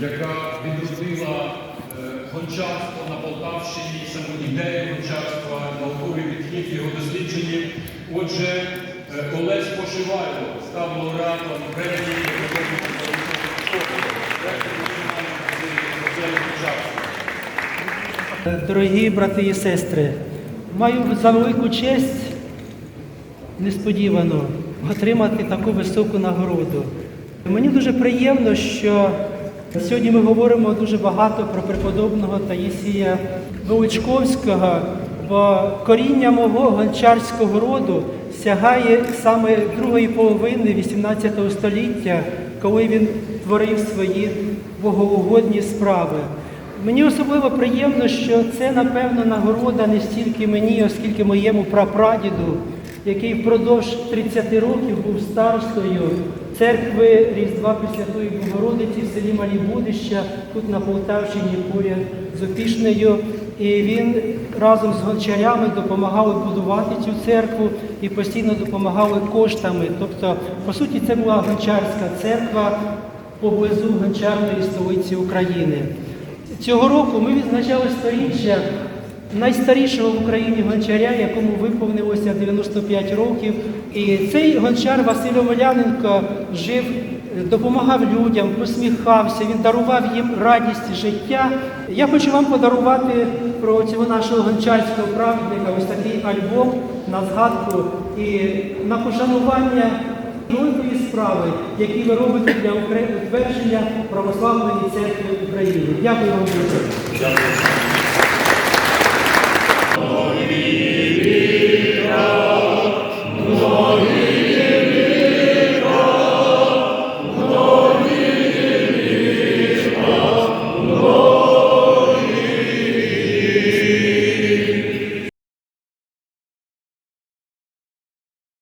яка відродила е, гончарство на Полтавщині, саму ідею гончарства, наукові підхід його дослідження. Отже, е, Олесь Пошивайло став лауреатом премії Дорогі брати і сестри, маю за велику честь несподівано отримати таку високу нагороду. Мені дуже приємно, що сьогодні ми говоримо дуже багато про преподобного Таїсія Величковського, бо коріння мого гончарського роду сягає саме другої половини XVIII століття, коли він творив свої богоугодні справи. Мені особливо приємно, що це, напевно, нагорода не стільки мені, оскільки моєму прапрадіду, який впродовж 30 років був старостою церкви Різдва Пресвятої Богородиці в селі Малі Будища, тут на Полтавщині поряд з Опішнею. І він разом з гончарями допомагали будувати цю церкву і постійно допомагали коштами. Тобто, по суті, це була гончарська церква поблизу гончарної столиці України. Цього року ми відзначали сторіччя найстарішого в Україні гончаря, якому виповнилося 95 років. І цей гончар Василь Омеляненко жив, допомагав людям, посміхався, він дарував їм радість життя. Я хочу вам подарувати про цього нашого гончарського праведника ось такий альбом на згадку і на пошанування великої справи, які ви робите для утвердження православної церкви України. Дякую вам дуже.